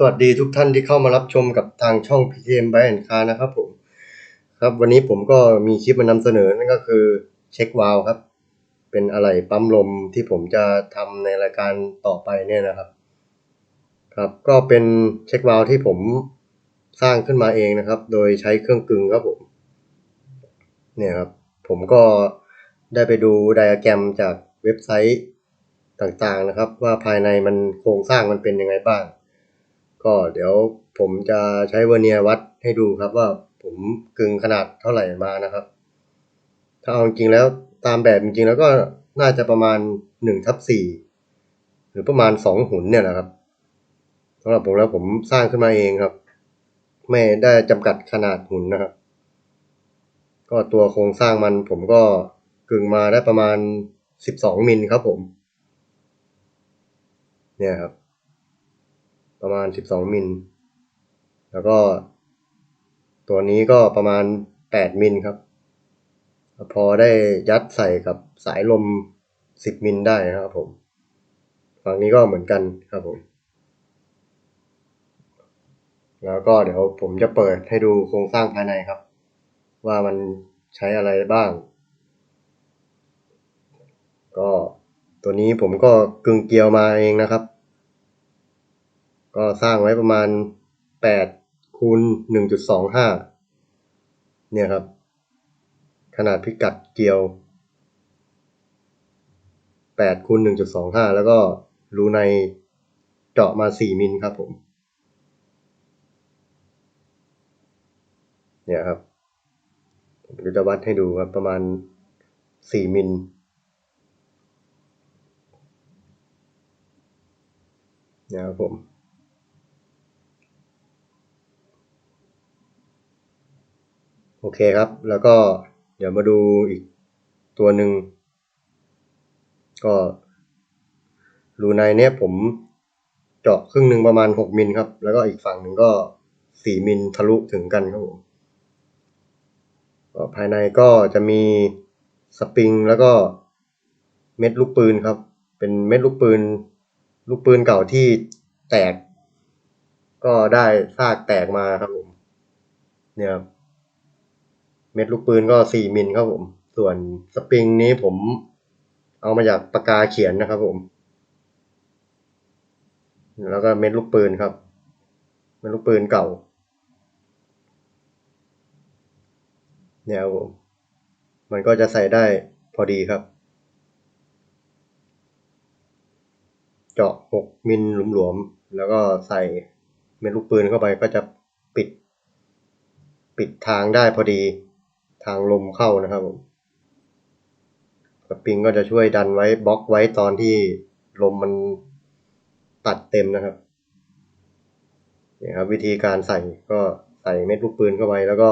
สวัสดีทุกท่านที่เข้ามารับชมกับทางช่อง PTM by and Car นะครับผม ครับวันนี้ผมก็มีคลิปมานำเสนอนั่นก็คือเช็ควาล์ครับ เป็นอะไรปั๊มลมที่ผมจะทำในรายการต่อไปเนี่ยนะครับ ครับก็เป็นเช็ควาล์ที่ผมสร้างขึ้นมาเองนะครับ โดยใช้เครื่องกึ่งครับผม เนี่ยครับ ผมก็ได้ไปดูไดอะแกรมจากเว็บไซต์ต่างๆนะครับ ว่าภายในมันโครงสร้างมันเป็นยังไงบ้าง ก็เดี๋ยวผมจะใช้เวอร์เนียวัดให้ดูครับว่าผมกึ่งขนาดเท่าไหร่มานะครับ ถ้าเอาจริงแล้วตามแบบจริงแล้วก็น่าจะประมาณหนึ่งทับสี่หรือประมาณสองหุ่นเนี่ยแหละครับสำหรับผมแล้วผมสร้างขึ้นมาเองครับ ไม่ได้จำกัดขนาดหุ่นนะครับ ก็ตัวโครงสร้างมันผมก็กึ่งมาได้ประมาณสิบสองมิลครับผม เนี่ยครับ ประมาณสิบสองมิล แล้วก็ ตัวนี้ก็ประมาณแปดมิลครับ พอได้ยัดใส่กับสายลมสิบมิลได้นะครับผม ฝั่งนี้ก็เหมือนกันครับผม แล้วก็เดี๋ยวผมจะเปิดให้ดูโครงสร้างภายในครับ ว่ามันใช้อะไรบ้าง ก็ตัวนี้ผมก็กึ่งเกลียวมาเองนะครับ ก็สร้างไว้ประมาณแปดคูณหนึ่งจุดสองห้าเนี่ยครับ ขนาดพิกัดเกลียวแปดคูณหนึ่งจุดสองห้าแล้วก็รูในเจาะมาสี่มิลครับผม เนี่ยครับผมจะวัดให้ดูครับประมาณสี่มิลเนี่ยครับผม โอเคครับ แล้วก็เดี๋ยวมาดูอีกตัวหนึ่ง ก็รูในเนี้ยผมเจาะครึ่งหนึ่งประมาณหกมิลครับ แล้วก็อีกฝั่งหนึ่งก็สี่มิลทะลุถึงกันครับผมภายในก็จะมีสปริงแล้วก็เม็ดลูกปืนครับ เป็นเม็ดลูกปืน ลูกปืนเก่าที่แตก ก็ได้ซากแตกมาครับผม เนี่ยครับ เม็ดลูกปืนก็สี่มิลครับผม ส่วนสปริงนี้ผมเอามาจากปากกาเขียนนะครับผม แล้วก็เม็ดลูกปืนครับ เม็ดลูกปืนเก่า เนี่ยครับผม มันก็จะใส่ได้พอดีครับ เจาะหกมิลหลวมๆ แล้วก็ใส่เม็ดลูกปืนเข้าไปก็จะปิด ปิดทางได้พอดี ทางลมเข้านะครับผมสปริงก็จะช่วยดันไว้บล็อกไว้ตอนที่ลมมันตัดเต็มนะครับนี่ครับวิธีการใส่ก็ใส่เม็ดลูกปืนเข้าไปแล้วก็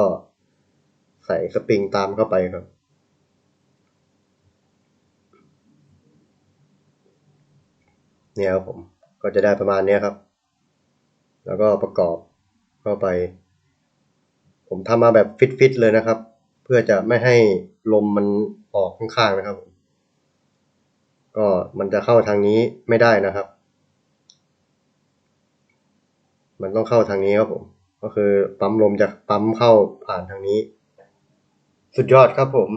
ใส่สปริงตามเข้าไปครับเนี่ยครับผมก็จะได้ประมาณนี้ครับ แล้วก็ประกอบเข้าไป ผมทำมาแบบฟิตๆเลยนะครับ เพื่อจะไม่ให้ลมมันออกข้างๆนะครับ ก็มันจะเข้าทางนี้ไม่ได้นะครับ มันต้องเข้าทางนี้ครับผมก็คือปั๊มลมจะปั๊มเข้าผ่านทางนี้ สุดยอดครับผม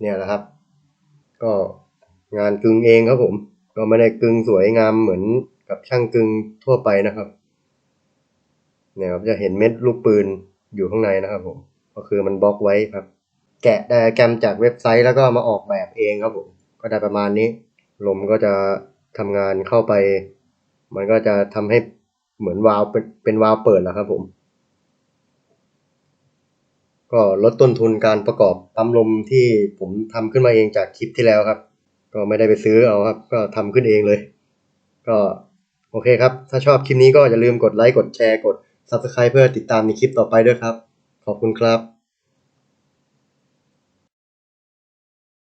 เนี่ยแหละครับ ก็งานกึ่งเองครับผม ก็ไม่ได้กึ่งสวยงามเหมือนกับช่างกึ่งทั่วไปนะครับเนี่ยครับจะเห็นเม็ดลูกปืนอยู่ข้างในนะครับผม ก็คือมันบล็อกไว้ครับ แกะไดอะแกรมจากเว็บไซต์แล้วก็มาออกแบบเองครับผม ก็ได้ประมาณนี้ ลมก็จะทำงานเข้าไป มันก็จะทำให้เหมือนวาล์วเป็นเป็นวาล์วเปิดแล้วครับผม ก็ลดต้นทุนการประกอบปั๊มลมที่ผมทำขึ้นมาเองจากคลิปที่แล้วครับ ก็ไม่ได้ไปซื้อเอาครับ ก็ทำขึ้นเองเลย ก็โอเคครับ ถ้าชอบคลิปนี้ก็อย่าลืมกดไลค์ กดแชร์ กด Subscribe เพื่อติดตามในคลิปต่อไปด้วยครับ ขอบคุณครับ